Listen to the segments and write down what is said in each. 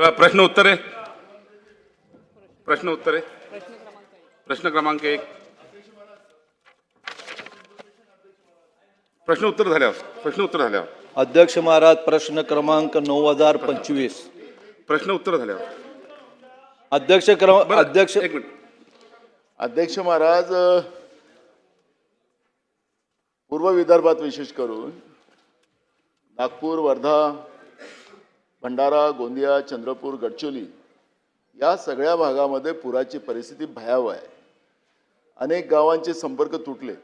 चला प्रश्न उत्तर आहे. प्रश्न उत्तर आहे. प्रश्न क्रमांक एक. प्रश्न उत्तर झाल्यावर प्रश्न उत्तर झाल्यावर. अध्यक्ष महाराज प्रश्न क्रमांक नऊ हजार पंचवीस. प्रश्न उत्तर झाल्यावर. अध्यक्ष क्रम बरं, अध्यक्ष एक मिनिट. अध्यक्ष महाराज अ, पूर्व विदर्भात विशेष करून नागपूर वर्धा भंडारा गोंदिया चंद्रपूर गडचिरोली या सगळ्या भागामध्ये पुराची परिस्थिती भयावह आहे. अनेक गावांचे संपर्क तुटले.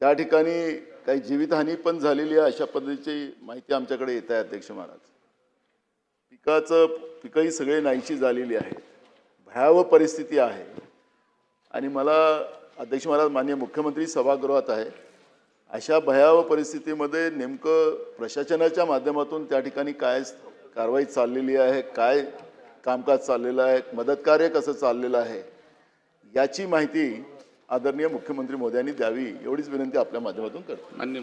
त्या ठिकाणी काही जीवितहानी पण झालेली आहे अशा पद्धतीची माहिती आमच्याकडे येत आहे अध्यक्ष महाराज. पिकाचं पिकंही सगळे नाहीशी झालेली आहेत. भयावह परिस्थिती आहे. आणि मला अध्यक्ष महाराज मान्य मुख्यमंत्री सभागृहात आहे. अशा भयावह परिस्थितीमध्ये नेमकं प्रशासनाच्या माध्यमातून त्या ठिकाणी काय कारवाई चाललेली आहे काय कामकाज चाललेलं आहे मदतकार्य कसं चाललेलं आहे याची माहिती आदरणीय मुख्यमंत्री मोदयांनी द्यावी एवढीच विनंती आपल्या माध्यमातून करतो. मान्य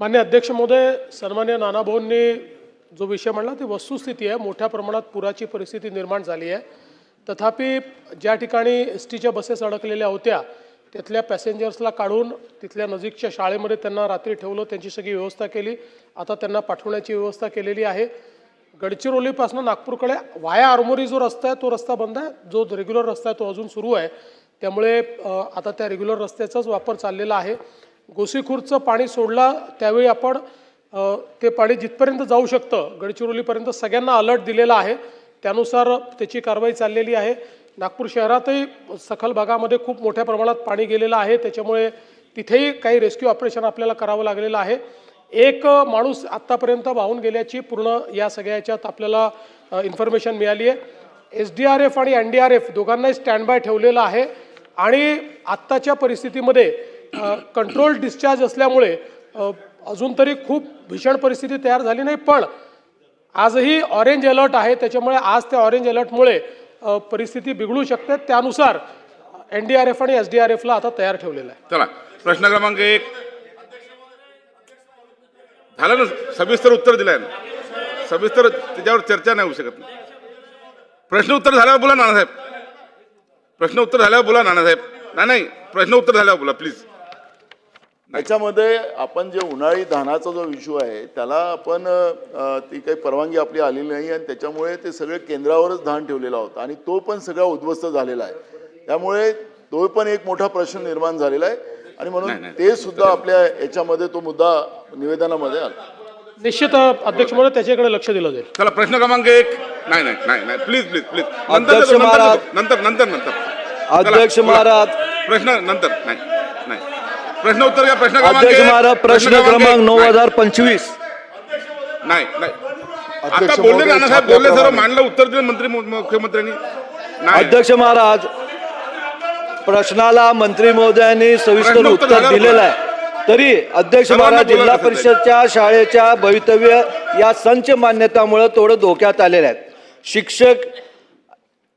मान्य अध्यक्ष महोदय सन्मान्य नानाभाऊंनी जो विषय म्हणला ती वस्तुस्थिती आहे. मोठ्या प्रमाणात पुराची परिस्थिती निर्माण झाली आहे. तथापि ज्या ठिकाणी एस टीच्या बसेस अडकलेल्या होत्या तिथल्या पॅसेंजर्सला काढून तिथल्या नजीकच्या शाळेमध्ये त्यांना रात्री ठेवलं त्यांची सगळी व्यवस्था केली. आता त्यांना पाठवण्याची व्यवस्था केलेली आहे. गडचिरोलीपासून नागपूरकडे वाया आरमोरी जो रस्ता आहे तो रस्ता बंद आहे. जो रेग्युलर रस्ता आहे तो अजून सुरू आहे. त्यामुळे आता त्या रेग्युलर रस्त्याचाच वापर चाललेला आहे. गोसीखुर्दचं पाणी सोडला त्यावेळी आपण ते पाणी जिथपर्यंत जाऊ शकतं गडचिरोलीपर्यंत सगळ्यांना अलर्ट दिलेला आहे. त्यानुसार त्याची कारवाई चाललेली आहे. नागपूर शहरातही सखल भागामध्ये खूप मोठ्या प्रमाणात पाणी गेलेलं आहे. त्याच्यामुळे तिथेही काही रेस्क्यू ऑपरेशन आपल्याला करावं लागलेलं आहे. एक माणूस आत्तापर्यंत वाहून गेल्याची पूर्ण या सगळ्या याच्यात आपल्याला इन्फॉर्मेशन मिळाली आहे. एस डी आर एफ आणि एन डी आर एफ दोघांनाही स्टँड बाय ठेवलेलं आहे. आणि आत्ताच्या परिस्थितीमध्ये कंट्रोल डिस्चार्ज असल्यामुळे अजून तरी खूप भीषण परिस्थिती तयार झाली नाही. पण आजही ऑरेंज अलर्ट आहे. त्याच्यामुळे आज त्या ऑरेंज अलर्टमुळे परिस्थिती बिघडू शकते. त्यानुसार एन डी आर एफ आणि एस डी आर एफला आता तयार ठेवलेलं आहे. चला प्रश्न क्रमांक एक. झालं ना? सविस्तर उत्तर दिलंय ना? सविस्तर त्याच्यावर चर्चा नाही होऊ शकत प्रश्न उत्तर झाल्यावर बोला नानासाहेब. प्रश्न उत्तर झाल्यावर बोला नानासाहेब. नाही नाही प्रश्न उत्तर झाल्यावर बोला प्लीज याच्यामध्ये आपण जे उन्हाळी धानाचा जो इश्यू आहे त्याला आपण ती काही परवानगी आपली आलेली नाही आणि त्याच्यामुळे ते सगळे केंद्रावरच धान ठेवलेला होता आणि तो पण सगळा उद्ध्वस्त झालेला आहे. त्यामुळे तो पण एक मोठा प्रश्न निर्माण झालेला आहे आणि म्हणून. ते सुद्धा आपल्या याच्यामध्ये तो मुद्दा निवेदनामध्ये आला. निश्चित अध्यक्ष म्हणून त्याच्याकडे लक्ष दिलं जाईल. चला प्रश्न क्रमांक एक. नाही नाही नाही नाही. प्लीज प्लीज प्लीज नंतर अध्यक्ष महाराज. नंतर नंतर नंतर. अध्यक्ष. महाराज. प्रश्न नंतर. नाही. प्रश्न उत्तर घ्या प्रश्न क्रमांक प्रश्न क्रमांक. नऊ नाही, हजार पंचवीस. नाही नाही. आता अध्यक्ष बोलले नानासाहेब बोलले सर्व छाप्याप्रमाणे. मांडलं उत्तर दिलं मंत्री मुख्यमंत्र्यांनी. अध्यक्ष महाराज प्रश्नाला मंत्री महोदयांनी सविस्तर उत्तर दिलेलं आहे. तरी अध्यक्ष महाराज जिल्हा परिषदच्या शाळेच्या भवितव्य या संच मान्यतामुळे थोडं धोक्यात आलेले आहेत शिक्षक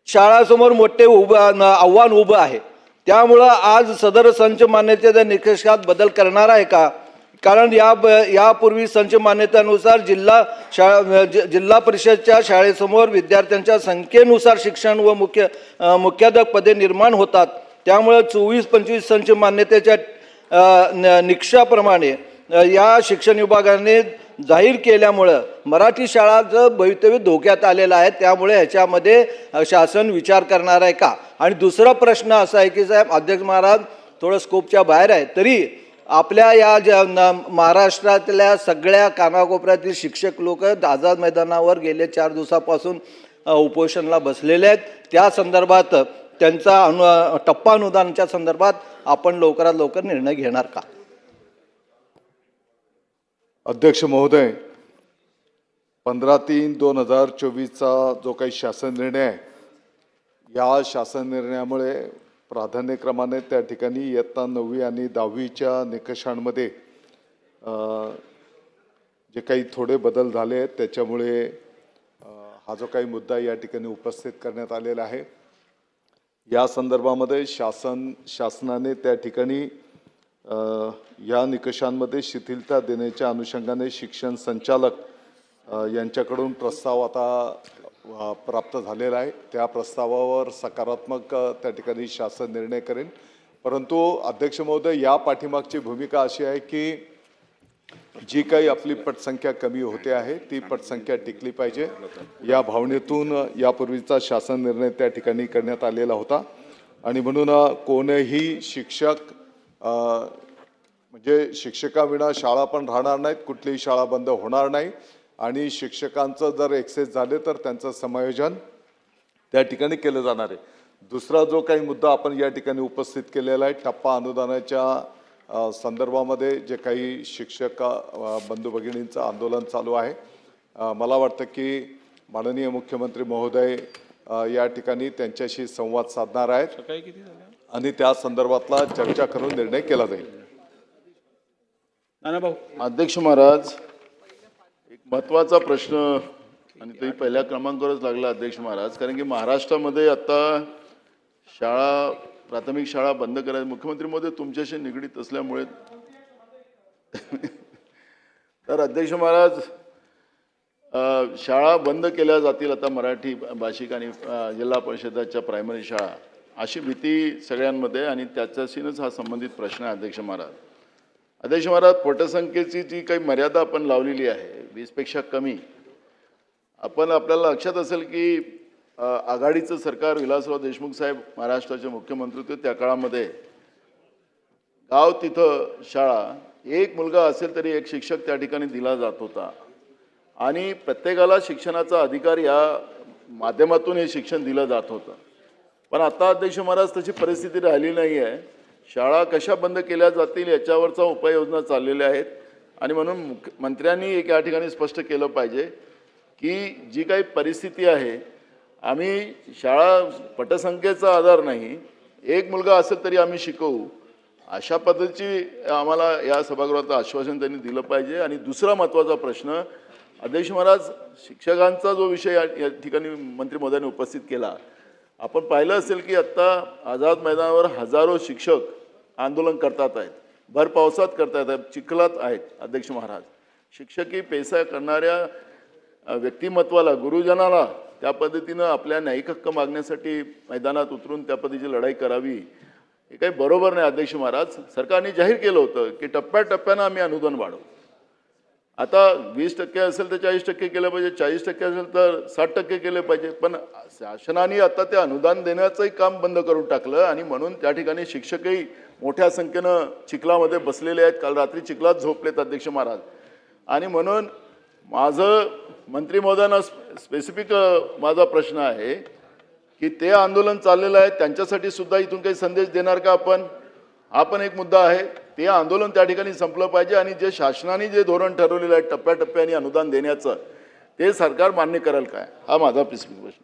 शाळासमोर मोठे उभं आव्हान उभं आहे. त्यामुळं आज सदर संच मान्यतेच्या निकषात बदल करणार आहे का? कारण या ब- यापूर्वी संच मान्यतेनुसार जिल्हा शाळा जि- जिल्हा परिषदच्या शाळेसमोर विद्यार्थ्यांच्या संख्येनुसार शिक्षण व मुख्य अ, मुख्याध्यापक पदे निर्माण होतात. त्यामुळं चोवीस पंचवीस संच मान्यतेच्या न- निकषाप्रमाणे या शिक्षण विभागाने जाहीर केल्यामुळं मराठी शाळाचं भवितव्य धोक्यात आलेलं आहे त्यामुळे ह्याच्यामध्ये शासन विचार करणार आहे का? आणि दुसरा प्रश्न असा आहे की साहेब अध्यक्ष महाराज थोडं स्कोपच्या बाहेर आहे. तरी आपल्या या ज्या न- महाराष्ट्रातल्या सगळ्या कानाकोपऱ्यातील शिक्षक लोक आझाद मैदानावर गेले चार दिवसापासून उपोषणाला बसलेले आहेत. त्या संदर्भात त्यांचा अनु टप्पा अनुदानाच्या संदर्भात आपण लवकरात लवकर निर्णय घेणार का? अध्यक्ष महोदय पंधरा तीन दोन हजार चोवीसचा जो काही शासन निर्णय आहे या शासन निर्णयामुळे प्राधान्यक्रमाने त्या ठिकाणी इयत्ता नववी आणि दहावीच्या निकषांमध्ये जे काही थोडे बदल झाले आहेत त्याच्यामुळे हा जो काही मुद्दा या ठिकाणी उपस्थित करण्यात आलेला आहे. या संदर्भामध्ये शासन शासनाने त्या ठिकाणी या निकषांमध्ये शिथिलता देण्याच्या अनुषंगाने शिक्षण संचालक यांच्याकडून प्रस्ताव आता प्राप्त झालेला आहे. त्या प्रस्तावावर सकारात्मक त्या ठिकाणी शासन निर्णय करेन परंतु अध्यक्ष महोदय या पाठीमागची भूमिका अशी आहे की जी काही आपली पटसंख्या कमी होते आहे ती पटसंख्या टिकली पाहिजे. या भावनेतून यापूर्वीचा शासन निर्णय त्या ठिकाणी करण्यात आलेला होता. आणि म्हणून कोणीही शिक्षक म्हणजे शिक्षकाविना शाळा पण राहणार नाहीत कुठलीही शाळा बंद होणार नाही. आणि शिक्षकांचं जर एक्सेस झाले तर त्यांचं समायोजन त्या ठिकाणी केलं जाणार आहे. दुसरा जो काही मुद्दा आपण या ठिकाणी उपस्थित केलेला आहे टप्पा अनुदानाच्या संदर्भामध्ये जे काही शिक्षक बंधू भगिनींचं आंदोलन चालू आहे. मला वाटतं की माननीय मुख्यमंत्री महोदय या ठिकाणी त्यांच्याशी संवाद साधणार आहेत. आणि त्या संदर्भातला चर्चा करून निर्णय केला जाईल. अध्यक्ष महाराज एक महत्त्वाचा प्रश्न आणि तोही पहिल्या क्रमांकावरच लागला अध्यक्ष महाराज कारण की महाराष्ट्रामध्ये आता शाळा प्राथमिक शाळा बंद करायची मुख्यमंत्री महोदय तुमच्याशी निगडीत असल्यामुळे तर अध्यक्ष महाराज शाळा बंद केल्या जातील आता मराठी भाषिक आणि जिल्हा परिषदाच्या प्रायमरी शाळा. अशी भीती सगळ्यांमध्ये आणि त्याच्याशीनच हा संबंधित प्रश्न आहे अध्यक्ष महाराज. अध्यक्ष महाराज पटसंख्येची जी काही मर्यादा आपण लावलेली आहे वीसपेक्षा कमी आपण आपल्याला लक्षात असेल की आघाडीचं सरकार विलासराव देशमुख साहेब महाराष्ट्राचे मुख्यमंत्री होते त्या काळामध्ये गाव तिथं शाळा एक मुलगा असेल तरी एक शिक्षक त्या ठिकाणी दिला जात होता. आणि प्रत्येकाला शिक्षणाचा अधिकार या माध्यमातून हे शिक्षण दिलं जात होतं. पण आता अध्यक्ष महाराज तशी परिस्थिती राहिली नाही आहे शाळा कशा बंद केल्या जातील याच्यावरचा उपाययोजना चाललेल्या आहेत. आणि म्हणून मुख्य मंत्र्यांनी एक या ठिकाणी स्पष्ट केलं पाहिजे की जी काही परिस्थिती आहे आम्ही शाळा पटसंख्येचा आधार नाही एक मुलगा असेल तरी आम्ही शिकवू. अशा पद्धतीची आम्हाला या सभागृहाचं आश्वासन त्यांनी दिलं पाहिजे. आणि दुसरा महत्त्वाचा प्रश्न अध्यक्ष महाराज शिक्षकांचा जो विषय या या ठिकाणी मंत्री महोदयांनी उपस्थित केला आपण पाहिलं असेल की आत्ता आझाद मैदानावर हजारो शिक्षक आंदोलन करतात आहेत. भर पावसात करतात आहेत. चिखलात आहेत अध्यक्ष महाराज. शिक्षकी पेसा करणाऱ्या व्यक्तिमत्वाला गुरुजनाला त्या पद्धतीनं आपल्या न्यायिक हक्क मागण्यासाठी मैदानात उतरून त्या पद्धतीची लढाई करावी हे काही बरोबर नाही अध्यक्ष महाराज. सरकारने जाहीर केलं होतं की टप्प्याटप्प्यानं आम्ही अनुदान वाढवू. आता वीस टक्के असेल तर चाळीस टक्के केलं पाहिजे. चाळीस टक्के असेल तर साठ टक्के केले पाहिजे. पण शासनाने आता ते अनुदान देण्याचंही काम बंद करून टाकलं आणि म्हणून त्या ठिकाणी शिक्षकही मोठ्या संख्येनं चिखलामध्ये बसलेले आहेत. काल रात्री चिखलात झोपलेत अध्यक्ष महाराज. आणि म्हणून माझं मंत्री महोदयांना स्पेसिफिक माझा प्रश्न आहे की ते आंदोलन चाललेलं आहे. त्यांच्यासाठी सुद्धा इथून काही संदेश देणार का आपण? हा पण एक मुद्दा आहे. ते आंदोलन त्या ठिकाणी संपलं पाहिजे आणि जे शासनाने जे धोरण ठरवलेलं आहे टप्प्याटप्प्याने अनुदान देण्याचं ते सरकार मान्य करेल काय? हा माझा स्पेसिफिक प्रश्न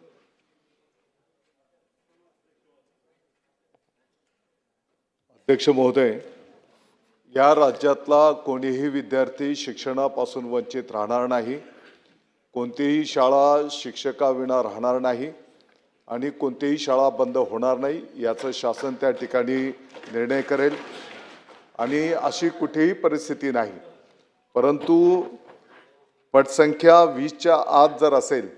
अध्यक्ष महोदय या राज्यातला कोणीही विद्यार्थी शिक्षणापासून वंचित राहणार नाही कोणतीही शाळा शिक्षकाविना राहणार नाही आणि कोणतीही शाळा बंद होणार नाही याचं शासन त्या ठिकाणी निर्णय करेल. आणि अशी कुठेही परिस्थिती नाही. परंतु पटसंख्या वीसच्या आत जर असेल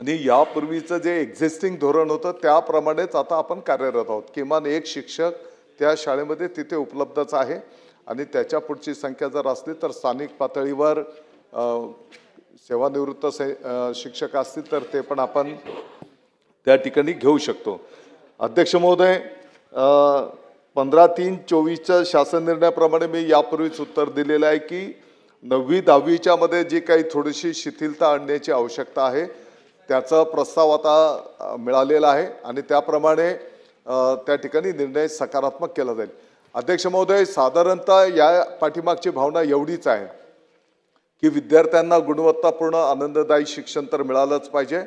आणि यापूर्वीचं जे एक्झिस्टिंग धोरण होतं त्याप्रमाणेच आता आपण कार्यरत आहोत. किमान एक शिक्षक त्या शाळेमध्ये तिथे उपलब्धच आहे. आणि त्याच्या पुढची संख्या जर असली तर स्थानिक पातळीवर सेवानिवृत्त से शिक्षक असतील तर ते पण आपण त्या ठिकाणी घेऊ शकतो. अध्यक्ष महोदय पंधरा तीन चोवीसच्या शासन निर्णयाप्रमाणे मी यापूर्वीच उत्तर दिलेलं आहे की नववी दहावीच्या मध्ये जी काही थोडीशी शिथिलता आणण्याची आवश्यकता आहे त्याचा प्रस्ताव आता मिळालेला आहे. आणि त्याप्रमाणे त्या ठिकाणी निर्णय सकारात्मक केला जाईल. अध्यक्ष महोदय साधारणतः या पाठीमागची भावना एवढीच आहे की विद्यार्थ्यांना गुणवत्तापूर्ण आनंददायी शिक्षण तर मिळालंच पाहिजे.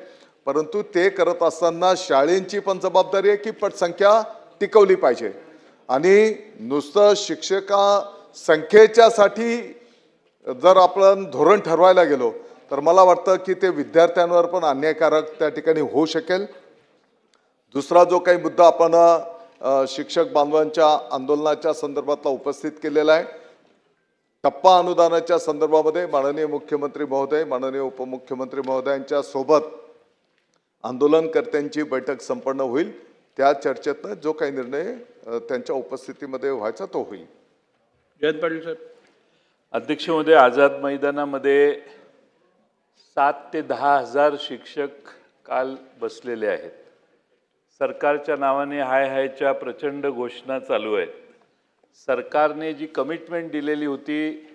परंतु ते करत असताना शाळेंची पण जबाबदारी आहे की पटसंख्या टिकवली पाहिजे. आणि नुसतं शिक्षका संख्येच्यासाठी जर आपण धोरण ठरवायला गेलो तर मला वाटतं की ते विद्यार्थ्यांवर पण अन्यायकारक त्या ठिकाणी होऊ शकेल. दुसरा जो काही मुद्दा आपण शिक्षक बांधवांच्या आंदोलनाच्या संदर्भातला उपस्थित केलेला आहे टप्पा अनुदानाच्या संदर्भामध्ये माननीय मुख्यमंत्री महोदय माननीय उपमुख्यमंत्री महोदयांच्या सोबत आंदोलनकर्त्यांची बैठक संपन्न होईल. त्या चर्चेतनं जो काही निर्णय त्यांच्या उपस्थितीमध्ये व्हायचा तो होईल. जयंत पाटील साहेब. अध्यक्षमध्ये आझाद मैदानामध्ये सात ते दहा हजार शिक्षक काल बसलेले आहेत. सरकारच्या नावाने हाय हायच्या प्रचंड घोषणा चालू आहेत. सरकारने जी कमिटमेंट दिलेली होती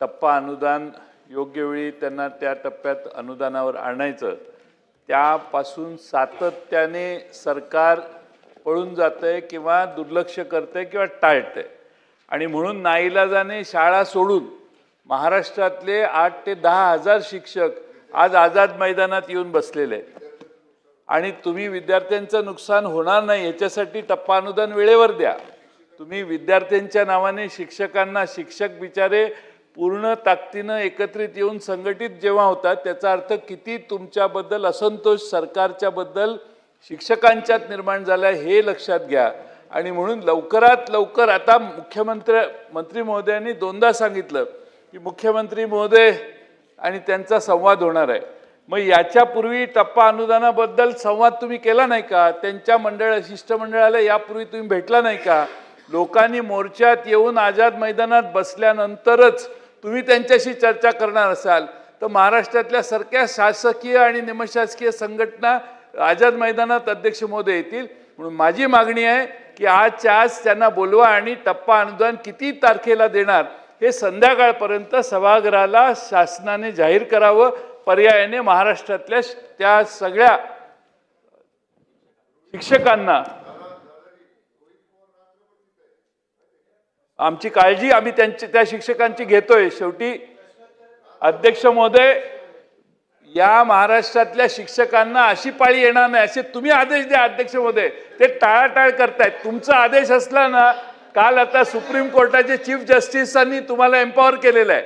टप्पा अनुदान योग्य वेळी त्यांना त्या टप्प्यात अनुदानावर आणायचं त्यापासून सातत्याने सरकार पळून जातंय किंवा दुर्लक्ष करतंय किंवा टाळतंय. आणि म्हणून नाईलाजाने शाळा सोडून महाराष्ट्रातले आठ ते दहा हजार शिक्षक आज आझाद मैदानात येऊन बसलेले आहेत. आणि तुम्ही विद्यार्थ्यांचं नुकसान होणार नाही याच्यासाठी टप्पा अनुदान वेळेवर द्या. तुम्ही विद्यार्थ्यांच्या नावाने शिक्षकांना शिक्षक बिचारे पूर्ण ताकदीनं एकत्रित येऊन संघटित जेव्हा होतात त्याचा अर्थ किती तुमच्याबद्दल असंतोष सरकारच्याबद्दल शिक्षकांच्यात निर्माण झाला हे लक्षात घ्या. आणि म्हणून लवकरात लवकर आता मुख्यमंत्री मंत्री महोदयांनी दोनदा सांगितलं की मुख्यमंत्री महोदय आणि त्यांचा संवाद होणार आहे. मग याच्यापूर्वी टप्पा अनुदानाबद्दल संवाद तुम्ही केला नाही का? त्यांच्या मंडळ शिष्टमंडळाला यापूर्वी तुम्ही भेटला नाही का? लोकांनी मोर्चात येऊन आझाद मैदानात बसल्यानंतरच तुम्ही त्यांच्याशी चर्चा करणार असाल. तर महाराष्ट्रातल्या सारख्या शासकीय आणि निमशासकीय संघटना आझाद मैदानात अध्यक्ष महोदय येतील. म्हणून माझी मागणी आहे की आजच्या आज त्यांना बोलवा आणि टप्पा अनुदान किती तारखेला देणार हे संध्याकाळपर्यंत सभागृहाला शासनाने जाहीर करावं. पर्यायाने महाराष्ट्रातल्या त्या सगळ्या शिक्षकांना आमची काळजी आम्ही त्यांची त्या शिक्षकांची घेतोय. शेवटी अध्यक्ष महोदय या महाराष्ट्रातल्या शिक्षकांना अशी पाळी येणार नाही असे तुम्ही आदेश द्या अध्यक्ष महोदय. ते टाळाटाळ करतायत. तुमचा आदेश असला ना काल आता सुप्रीम कोर्टाचे चीफ जस्टिसांनी तुम्हाला एम्पॉवर केलेलं आहे.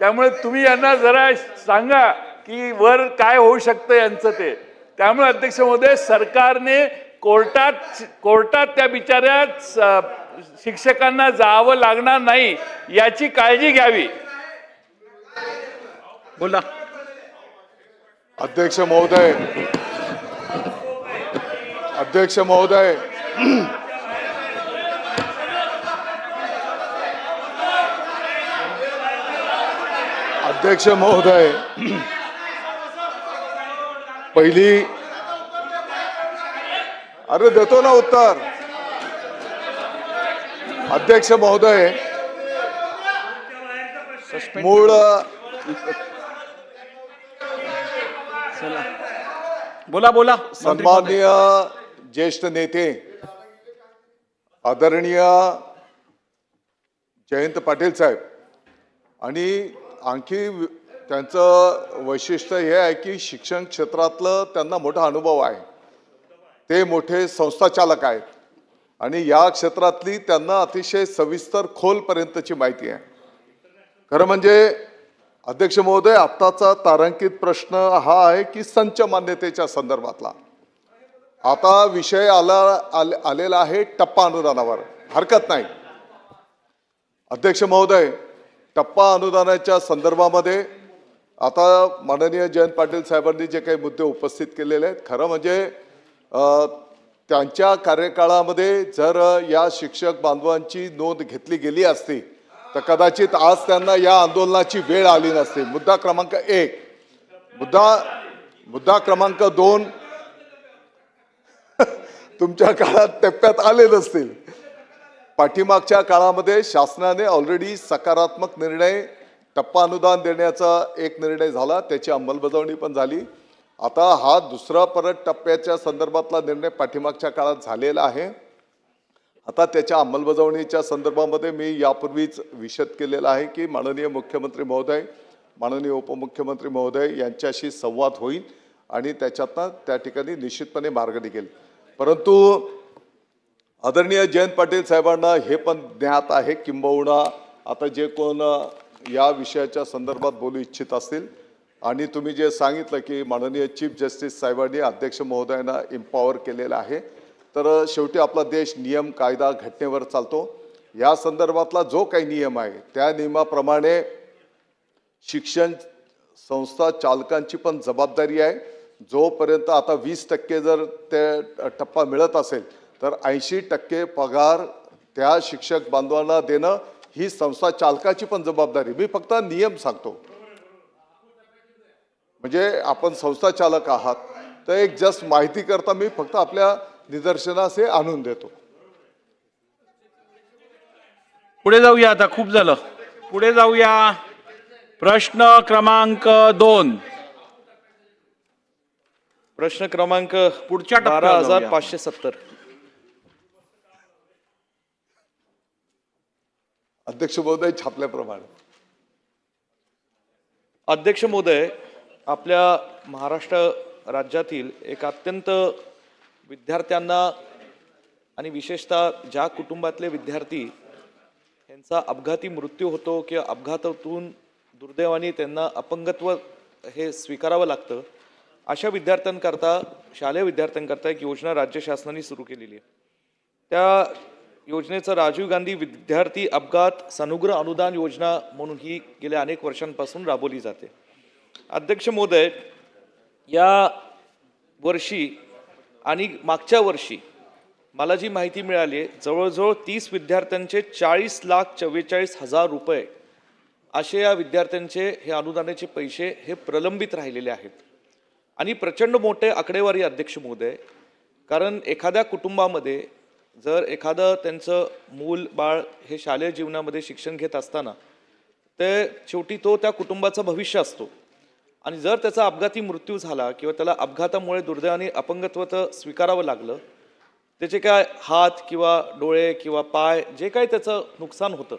त्यामुळे तुम्ही यांना जरा सांगा की वर काय होऊ शकतं यांचं ते. त्यामुळे अध्यक्ष महोदय सरकारने कोर्टात कोर्टात त्या बिचाऱ्या शिक्षकांना जावं लागणार नाही याची काळजी घ्यावी. बोला. अध्यक्ष महोदय. अध्यक्ष महोदय. अध्यक्ष महोदय. पहिली अरे देतो ना उत्तर. अध्यक्ष महोदय मूळ बोला बोला. सन्माननीय ज्येष्ठ नेते आदरणीय जयंत पाटील साहेब आणि आणखी त्यांचं वैशिष्ट्य हे आहे की शिक्षण क्षेत्रातलं त्यांना मोठा अनुभव आहे. ते मोठे संस्थाचालक आहेत. आणि या क्षेत्रातली त्यांना अतिशय सविस्तर खोलपर्यंतची माहिती आहे. खरं म्हणजे अध्यक्ष महोदय आत्ताचा तारांकित प्रश्न हा आहे की संच मान्यतेच्या संदर्भातला. आता विषय आला आले- आलेला आहे टप्पा अनुदानावर. हरकत नाही. अध्यक्ष महोदय टप्पा अनुदानाच्या संदर्भामध्ये आता माननीय जयंत पाटील साहेबांनी जे काही मुद्दे उपस्थित केलेले आहेत खरं म्हणजे त्यांच्या कार्यकाळामध्ये जर या शिक्षक बांधवांची नोंद घेतली गेली असती तर कदाचित आज त्यांना या आंदोलनाची वेळ आली नसती. मुद्दा क्रमांक एक. मुद्दा मुद्दा क्रमांक दोन तुमच्या काळात टप्प्यात आले नसतील. पाठीमागच्या काळामध्ये शासनाने ऑलरेडी सकारात्मक निर्णय टप्पा अनुदान देण्याचा एक निर्णय झाला त्याची अंमलबजावणी पण झाली. आता हा दुसरा परत टप्प्याच्या संदर्भातला निर्णय पाठीमागच्या काळात झालेला आहे. आता त्याच्या अंमलबजावणीच्या संदर्भामध्ये मी यापूर्वीच विशद केलेला आहे की माननीय मुख्यमंत्री महोदय माननीय उपमुख्यमंत्री महोदय यांच्याशी संवाद होईल आणि त्याच्यातनं त्या ठिकाणी निश्चितपणे मार्ग निघेल. परंतु आदरणीय जयंत पाटील साहेबांना हे पण ज्ञात आहे किंबहुना आता जे कोण या विषयाच्या संदर्भात बोलू इच्छित असतील. आणि तुम्ही जे सांगितलं की माननीय चीफ जस्टिस साहेबांनी अध्यक्ष महोदयांना इम्पॉवर केलेलं आहे. तर शेवटी आपला देश नियम कायदा घटनेवर चालतो. या संदर्भातला जो काही नियम आहे त्या नियमाप्रमाणे शिक्षण संस्था चालकांची पण जबाबदारी आहे. जोपर्यंत आता वीस टक्के जर ते टप्पा मिळत असेल तर ऐंशी टक्के पगार त्या शिक्षक बांधवांना देणं ही संस्था चालकाची पण जबाबदारी. मी फक्त नियम सांगतो. म्हणजे आपण संस्था चालक आहात तर एक जस्ट माहिती करता मी फक्त आपल्या निदर्शनास हे आणून देतो. पुढे जाऊया आता खूप झालं. पुढे जाऊया. प्रश्न क्रमांक दोन. प्रश्न क्रमांक पुढच्या बारा हजार. पाचशे सत्तर. अध्यक्ष महोदय छापल्याप्रमाणे. अध्यक्ष महोदय आपल्या महाराष्ट्र राज्यातील एक अत्यंत विद्यार्थ्यांना आणि विशेषतः ज्या कुटुंबातले विद्यार्थी यांचा अपघाती मृत्यू होतो किंवा अपघातातून दुर्दैवाने त्यांना अपंगत्व हे स्वीकारावं लागतं अशा विद्यार्थ्यांकरता शालेय विद्यार्थ्यांकरता एक योजना राज्य शासनाने सुरू केलेली आहे. त्या योजनेचं राजीव गांधी विद्यार्थी अपघात सनुग्रह अनुदान योजना म्हणून ही गेल्या अनेक वर्षांपासून राबवली जाते. अध्यक्ष महोदय या वर्षी आणि मागच्या वर्षी मला जी माहिती मिळाली आहे जवळजवळ तीस विद्यार्थ्यांचे चाळीस लाख चव्वेचाळीस हजार रुपये असे या विद्यार्थ्यांचे हे अनुदानाचे पैसे हे प्रलंबित राहिलेले आहेत. आणि प्रचंड मोठे आकडेवारी अध्यक्ष महोदय कारण एखाद्या कुटुंबामध्ये जर एखादं त्यांचं मूल बाळ हे शालेय जीवनामध्ये शिक्षण घेत असताना ते शेवटी तो त्या कुटुंबाचं भविष्य असतो. आणि जर त्याचा अपघाती मृत्यू झाला किंवा त्याला अपघातामुळे दुर्दैवाने अपंगत्व तर स्वीकारावं लागलं त्याचे काय हात किंवा डोळे किंवा पाय जे काही त्याचं नुकसान होतं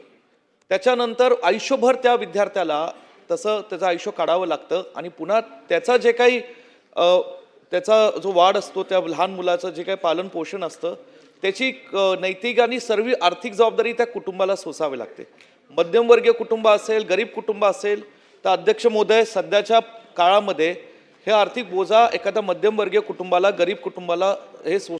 त्याच्यानंतर आयुष्यभर त्या विद्यार्थ्याला तसं त्याचं आयुष्य काढावं लागतं आणि पुन्हा त्याचा जे काही त्याचा जो वाढ असतो त्या लहान मुलाचं जे काही पालन पोषण असतं त्याची नैतिक आणि सर्व आर्थिक जबाबदारी त्या कुटुंबाला सोसावी लागते. मध्यमवर्गीय कुटुंब असेल गरीब कुटुंब असेल तर अध्यक्ष महोदय सध्याच्या काळामध्ये हे आर्थिक बोजा एखाद्या मध्यमवर्गीय कुटुंबाला गरीब कुटुंबाला हे सो